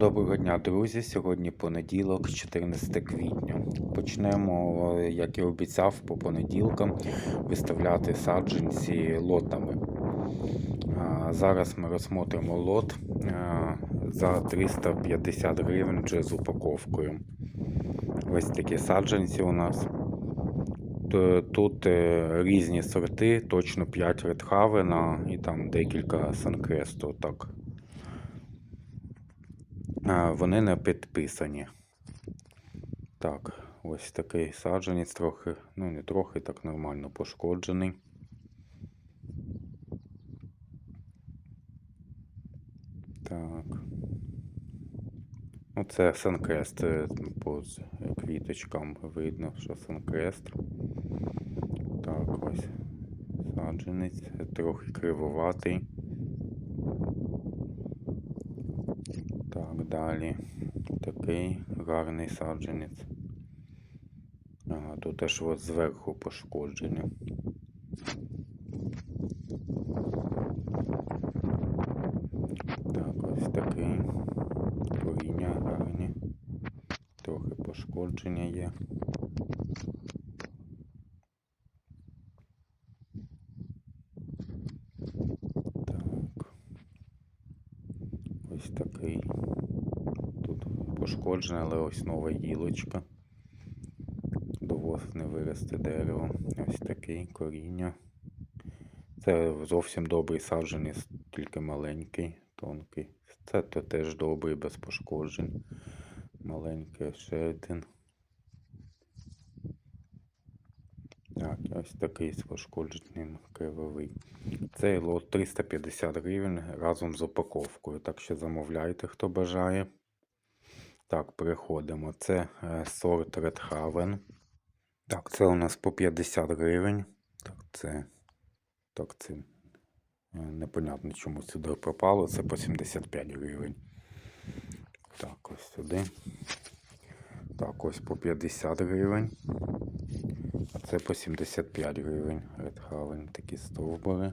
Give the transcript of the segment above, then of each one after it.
Доброго дня, друзі! Сьогодні понеділок, 14 квітня. Почнемо, е, як і обіцяв, по понеділкам виставляти саджанці лотами. Зараз ми розсмотримо лот за 350 гривень вже з упаковкою. Ось такі саджанці у нас. Тут е, різні сорти, точно 5 редхавена і там декілька санкресту. Так. А, Вони не підписані. Так, ось такий саджанець трохи, ну не трохи, так нормально пошкоджений. Так. Оце Санкрест е, по квіточкам видно, що Санкрест. Так, ось саджанець, е, трохи кривоватий. Так, далі. Такий гарний саджанець. Ага, тут теж от зверху пошкодження. Так, ось такий. Коріння гарні. Трохи пошкодження є. Так. Ось такий. Тут пошкоджена, але ось нова гілочка. До восени виросте дерево. Ось такий коріння. Це зовсім добрий саджанець, тільки маленький, тонкий. Це то теж добрий, без пошкоджень. Маленький ще один. Так, ось такий з пошкодженням кривовий. Цей лот 350 гривень разом з упаковкою. Так що замовляйте, хто бажає. Так, переходимо. Це е, сорт Haven. Так, це у нас по 50 гривень. Так, це. Так, це е, непонятно, чому сюди пропало. Це по 75 гривень. Так, ось сюди. Так, ось по 50 гривень. А це по 75 гривень. Haven. Такі стовбури.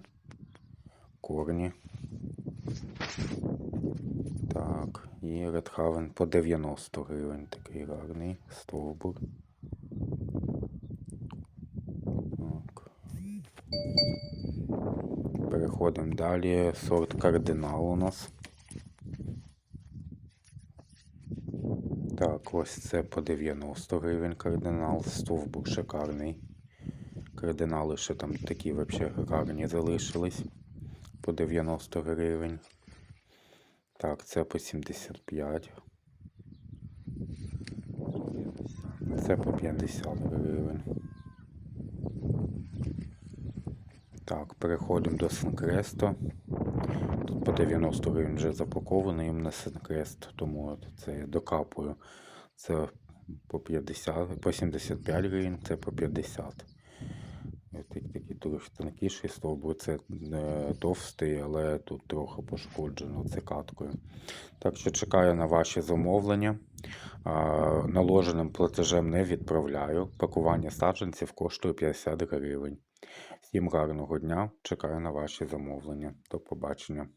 Корні. Так, і Haven по 90 гривень. Такий гарний стовбур. Так. Переходимо далі. Сорт кардинал у нас. Так, ось це по 90 гривень кардинал. Стовбур шикарний. Кардинали ще там такі взагалі гарні залишились. По 90 гривень. Так, це по 75. Це по 50 гривень. Так, переходимо до Синкресту. Тут по 90 гривень вже запакований на Синкрест, тому це я докапую. Це по 50, по 75 гривень, це по 50. Такі, тонкіший стовбур, це е, товстий, але тут трохи пошкоджено цикаткою. Так що чекаю на ваші замовлення. Наложеним платежем не відправляю. Пакування саджанців коштує 50 гривень. Всім гарного дня. Чекаю на ваші замовлення. До побачення.